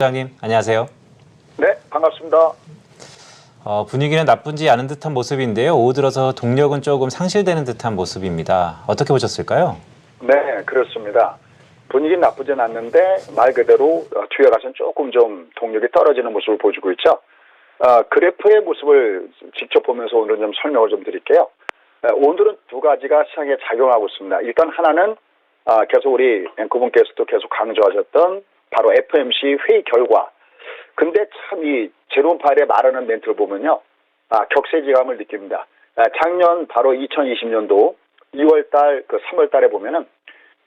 부장님 안녕하세요. 네, 반갑습니다. 어, 분위기는 나쁜지 않은 듯한 모습인데요. 오후 들어서 동력은 조금 상실되는 듯한 모습입니다. 어떻게 보셨을까요? 네, 그렇습니다. 분위기 나쁘진 않는데 말 그대로 어, 뒤에 가서는 조금 좀 동력이 떨어지는 모습을 보여주고 있죠. 어, 그래프의 모습을 직접 보면서 오늘 좀 설명을 좀 드릴게요. 어, 오늘은 두 가지가 시장에 작용하고 있습니다. 일단 하나는 아, 계속 우리 앵커분께서도 계속 강조하셨던 바로 FMC 회의 결과. 근데 참 이 제롬 파일의 말하는 멘트를 보면요. 아, 격세지감을 느낍니다. 아, 작년 바로 2020년도 2월달 그 3월달에 보면은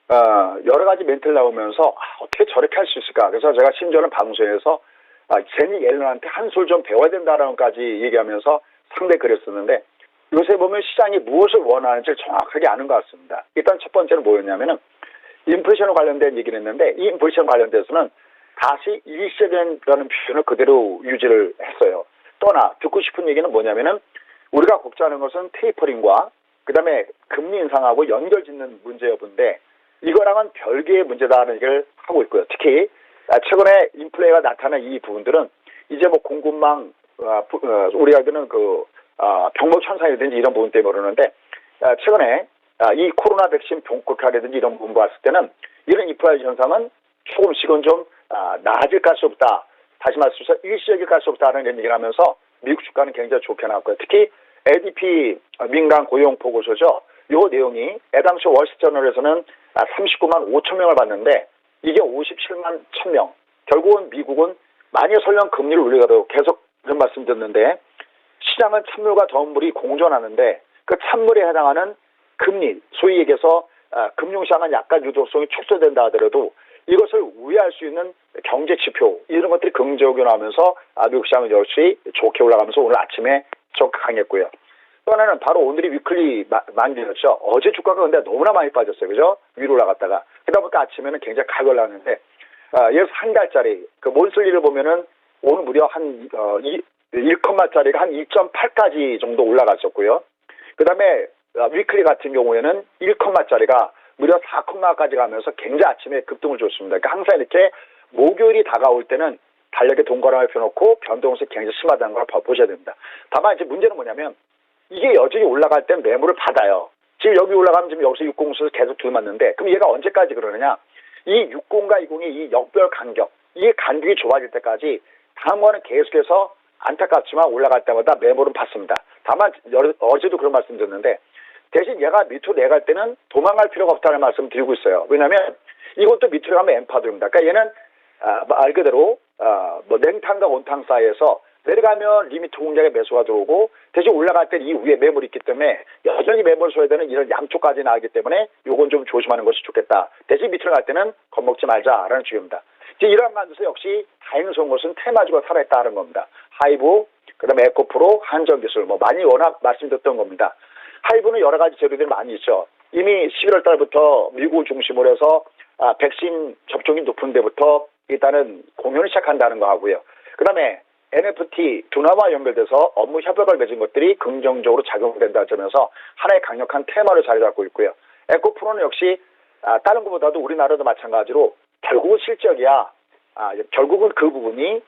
어, 여러 가지 멘트를 나오면서 아, 어떻게 저렇게 할 수 있을까? 그래서 제가 심지어는 방송에서 아, 제니 옐런한테 한 술 좀 배워야 된다라는까지 얘기하면서 상대 그랬었는데 요새 보면 시장이 무엇을 원하는지 정확하게 아는 것 같습니다. 일단 첫 번째는 뭐였냐면은 인플레이션 관련된 얘기를 했는데 이 인플레이션 관련돼서는 다시 일시적이라는 표현을 그대로 유지를 했어요. 또나 듣고 싶은 얘기는 뭐냐면은 우리가 걱정하는 것은 테이퍼링과 그다음에 금리 인상하고 연결짓는 문제 여부인데 이거랑은 별개의 문제다라는 얘기를 하고 있고요. 특히 아, 최근에 인플레가 나타난 이 부분들은 이제 뭐 공급망 아, 부- 어, 우리가 하는 그 아, 병목 현상이든지 이런 부분 때문에 그러는데 아, 최근에 아, 이 코로나 백신 본격화라든지 이런 부분 봤을 때는 이런 인플레 현상은 조금씩은 좀 아, 나아질 가수 없다. 다시 말해서 일시적일 가수 없다는 얘기를 하면서 미국 주가는 굉장히 좋게 나왔고요. 특히 ADP 민간 고용 보고서죠. 요 내용이 애당초 월스트저널에서는 39만 5천 명을 봤는데 이게 57만 1천 명. 결국은 미국은 만약 설령 금리를 올리가도 계속 그런 말씀 드렸는데 시장은 찬물과 더운 물이 공존하는데 그 찬물에 해당하는 금리, 소위 얘기해서 아, 금융시장은 약간 유동성이 축소된다 하더라도 이것을 우회할 수 있는 경제 지표 이런 것들이 긍정적으로 나오면서 아, 미국 시장은 역시 좋게 올라가면서 오늘 아침에 적 강했고요. 또 하나는 바로 오늘이 위클리 마- 만기였죠. 어제 주가가 근데 너무나 많이 빠졌어요. 그죠? 위로 올라갔다가. 그러다 보니까 아침에는 굉장히 가격 올라갔는데, 아, 예를 들어서 한 달짜리, 그 몬슬리를 보면은 오늘 무려 한, 어, 이, 1컴마짜리가 한 2.8까지 정도 올라갔었고요. 그 다음에 위클리 같은 경우에는 1컴마짜리가 무려 4컴마까지 가면서 굉장히 아침에 급등을 줬습니다. 그러니까 항상 이렇게 목요일이 다가올 때는 달력에 동거랑을 펴놓고 변동성이 굉장히 심하다는 걸 봐- 보셔야 됩니다. 다만 이제 문제는 뭐냐면 이게 여전히 올라갈 땐 매물을 받아요. 지금 여기 올라가면 지금 여기서 60수를 계속 들맞는데 그럼 얘가 언제까지 그러느냐? 이 60과 20이 이 역별 간격, 이 간격이 좁아질 때까지 다음번은 계속해서 안타깝지만 올라갈 때마다 매물은 받습니다. 다만 여- 어제도 그런 말씀 드렸는데 대신 얘가 밑으로 내갈 때는 도망갈 필요가 없다는 말씀 드리고 있어요. 왜냐하면 이것도 밑으로 가면 엠파도입니다. 그러니까 얘는 아, 말 그대로 아, 뭐 냉탕과 온탕 사이에서 내려가면 리미트 공략에 매수가 들어오고 대신 올라갈 때이 위에 매물이 있기 때문에 여전히 매물 소야 되는 이런 양쪽까지 나오기 때문에 요건 좀 조심하는 것이 좋겠다. 대신 밑으로 갈 때는 겁먹지 말자라는 주의입니다. 이제 이러한 관점에서 역시 다행스러운 것은 테마주가 살아있다는 겁니다. 하이브, 그 다음에 에코프로, 한전기술 뭐 많이 워낙 말씀드렸던 겁니다. 하이브는 여러 가지 재료들이 많이 있죠. 이미 11월 달부터 미국 중심으로 해서 아, 백신 접종이 높은 데부터 일단은 공연을 시작한다는 거 하고요. 그 다음에 NFT 둔화와 연결돼서 업무 협약을 맺은 것들이 긍정적으로 작용된다 점에서 하나의 강력한 테마를 자리 잡고 있고요. 에코프로는 역시 아, 다른 것보다도 우리나라도 마찬가지로 결국은 실적이야. 아, 결국은 그 부분이 에,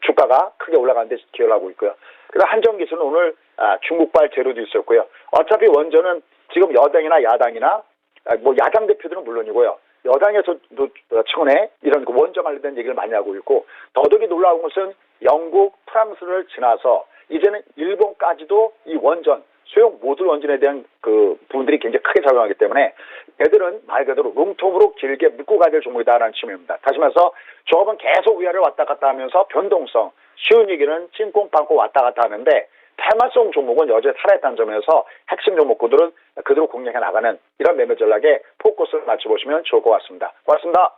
주가가 크게 올라가는 데 기여를 하고 있고요. 그리고 한전기술은 오늘 아, 중국발 재료도 있었고요. 어차피 원전은 지금 여당이나 야당이나 아, 뭐 야당 대표들은 물론이고요. 여당에서도 어, 최근에 이런 그 원전 관련된 얘기를 많이 하고 있고 더더욱이 놀라운 것은 영국, 프랑스를 지나서 이제는 일본까지도 이 원전 소형 모듈 원전에 대한 그 부분들이 굉장히 크게 작용하기 때문에 얘들은 말 그대로 롱통으로 길게 묶고 가야 될 종목이다라는 측면입니다. 다시 말해서 조합은 계속 위아래 왔다 갔다 하면서 변동성, 쉬운 얘기는 찐꽁빵고 왔다 갔다 하는데 테마성 종목은 여전히 살아있다는 점에서 핵심 종목들은 그대로 공략해 나가는 이런 매매 전략에 포커스를 맞춰보시면 좋을 것 같습니다. 고맙습니다.